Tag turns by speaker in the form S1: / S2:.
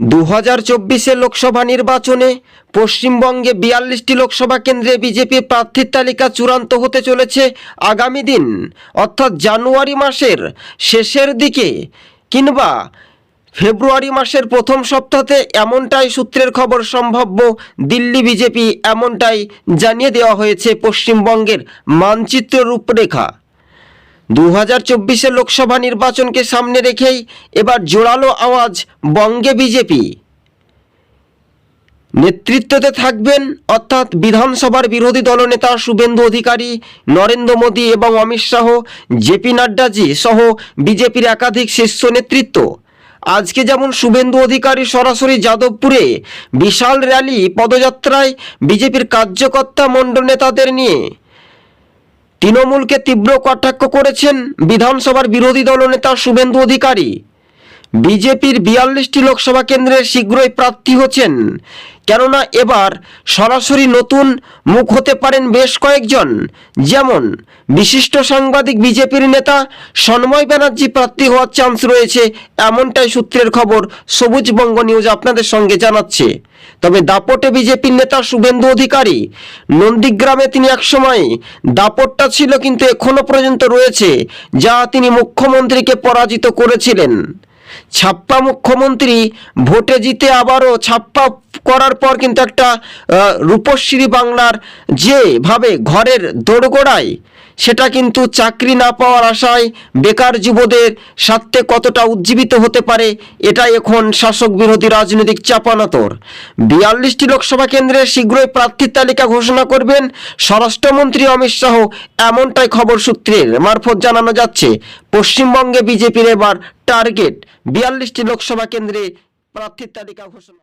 S1: দু হাজার চব্বিশে লোকসভা নির্বাচনে পশ্চিমবঙ্গে বিয়াল্লিশটি লোকসভা কেন্দ্রে বিজেপি প্রার্থীর তালিকা চূড়ান্ত হতে চলেছে আগামী দিন, অর্থাৎ জানুয়ারি মাসের শেষের দিকে কিংবা ফেব্রুয়ারি মাসের প্রথম সপ্তাহে এমনটাই সূত্রের খবর সম্ভাব্য দিল্লি বিজেপি এমনটাই জানিয়ে দেওয়া হয়েছে পশ্চিমবঙ্গের মানচিত্র রূপরেখা। দু হাজার চব্বিশে লোকসভা নির্বাচনকে সামনে রেখেই এবার জোরালো আওয়াজ বঙ্গে বিজেপি। নেতৃত্বতে থাকবেন অর্থাৎ বিধানসভার বিরোধী দলনেতা শুভেন্দু অধিকারী, নরেন্দ্র মোদী এবং অমিত শাহ জেপি নাড্ডাজি সহ বিজেপির একাধিক শীর্ষ নেতৃত্ব। আজকে যেমন শুভেন্দু অধিকারী সরাসরি যাদবপুরে বিশাল র্যালি, পদযাত্রায় বিজেপির কার্যকর্তা মণ্ডল নেতাদের নিয়ে তৃণমূলকে তীব্র কটাক্ষ করেছেন বিধানসভার বিরোধী দলনেতা শুভেন্দু অধিকারী। বিজেপির বিয়াল্লিশটি লোকসভা কেন্দ্রের শীঘ্রই প্রার্থী হচ্ছেন। কেননা এবার সরাসরি নতুন মুখ হতে পারেন বেশ কয়েকজন। যেমন বিশিষ্ট সাংবাদিক বিজেপির নেতা সন্ময় ব্যানার্জি প্রার্থী হওয়ার চান্স রয়েছে এমনটাই সূত্রের খবর সবুজবঙ্গ নিউজ আপনাদের সঙ্গে জানাচ্ছে। তবে দাপটে বিজেপির নেতা শুভেন্দু অধিকারী, নন্দীগ্রামে তিনি একসময় দাপটটা ছিল কিন্তু এখনও পর্যন্ত রয়েছে, যা তিনি মুখ্যমন্ত্রীকে পরাজিত করেছিলেন। ছাপ্পা মুখ্যমন্ত্রী ভোটে জিতে আবারও ছাপ্পা করার পর কিন্তু একটা রূপশ্রী বাংলার যেভাবে ঘরের দোরগোড়ায় সেটা কিন্তু চাকরি না পাওয়ার আশায় বেকার যুবদের স্বার্থে কতটা উজ্জীবিত হতে পারে, এটা এখন শাসক বিরোধী রাজনৈতিক চাপানাতর। বিয়াল্লিশটি লোকসভা কেন্দ্রে শীঘ্রই প্রার্থীর তালিকা ঘোষণা করবেন স্বরাষ্ট্রমন্ত্রী অমিত শাহ, এমনটাই খবর সূত্রের মারফত জানানো যাচ্ছে। পশ্চিমবঙ্গে বিজেপির এবার টার্গেট, বিয়াল্লিশটি লোকসভা কেন্দ্রে প্রার্থীর তালিকা ঘোষণা